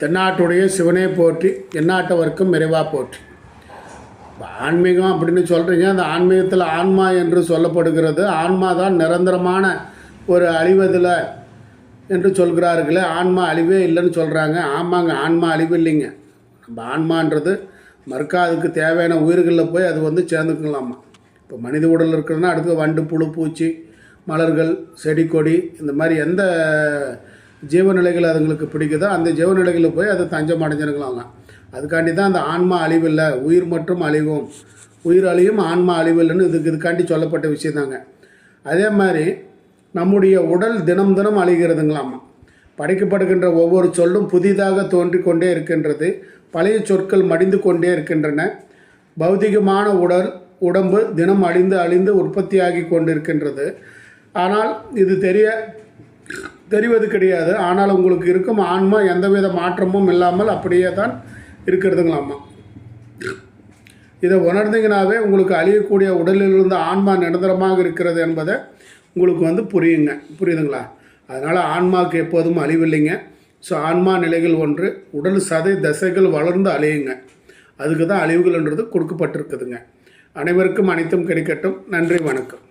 தென்னாட்டுடைய சிவனே போற்றி எந்நாட்டவர்க்கும் மிறைவாக போற்றி. ஆன்மீகம் அப்படின்னு சொல்கிறீங்க அந்த ஆன்மீகத்தில் ஆன்மா என்று சொல்லப்படுகிறது. ஆன்மா தான் நிரந்தரமான ஒரு அழிவதில் என்று சொல்கிறார்களே ஆன்மா அழிவே இல்லைன்னு சொல்கிறாங்க ஆமாங்க ஆன்மா அழிவு இல்லைங்க. நம்ம ஆன்மான்றது மறுக்கா அதுக்கு தேவையான உயிர்களில் போய் அது வந்து சேர்ந்துக்கலாமா? இப்போ மனித உடல் இருக்கிறதுனா அடுத்து வண்டு புழு பூச்சி மலர்கள் செடி கொடி இந்த மாதிரி எந்த ஜீவநிலைகள் அதுங்களுக்கு பிடிக்குதோ அந்த ஜீவநிலைகளில் போய் அதை தஞ்சம் அடைஞ்சிருக்கலாங்க. அதுக்காண்டி தான் அந்த ஆன்மா அழிவில்லை உயிர் மற்றும் அழிவும். உயிர் அழியும் ஆன்மா அழிவில்லைன்னு இதுக்கு இதுக்காண்டி சொல்லப்பட்ட விஷயம் தாங்க அதே மாதிரி நம்முடைய உடல் தினம் தினம் அழிகிறதுங்களாமா. படைக்கப்படுகின்ற ஒவ்வொரு சொல்லும் புதிதாக தோன்றி கொண்டே இருக்கின்றது. பழைய சொற்கள் மடிந்து கொண்டே இருக்கின்றன. பௌதிகமான உடல் உடம்பு தினம் அழிந்து அழிந்து உற்பத்தியாகி கொண்டிருக்கின்றது. ஆனால் இது தெரிய தெரிவது கிடையாது. ஆனால் உங்களுக்கு இருக்கும் ஆன்மா எந்தவித மாற்றமும் இல்லாமல் அப்படியே தான் இருக்கிறதுங்களாம்மா. இதை உணர்ந்தீங்கனாவே உங்களுக்கு அழியக்கூடிய உடலில் இருந்த ஆன்மா நிரந்தரமாக இருக்கிறது என்பதை உங்களுக்கு வந்து புரியுங்க. புரியுதுங்களா? அதனால் ஆன்மாவுக்கு எப்போதும் அழிவில்லைங்க. ஸோ ஆன்மா நிலைகள் ஒன்று உடல் சதை தசைகள் வளர்ந்து அழியுங்க. அதுக்கு தான் அழிவுகள்ன்றது கொடுக்கப்பட்டிருக்குதுங்க. அனைவருக்கும் அனைத்தும் கிடைக்கட்டும். நன்றி வணக்கம்.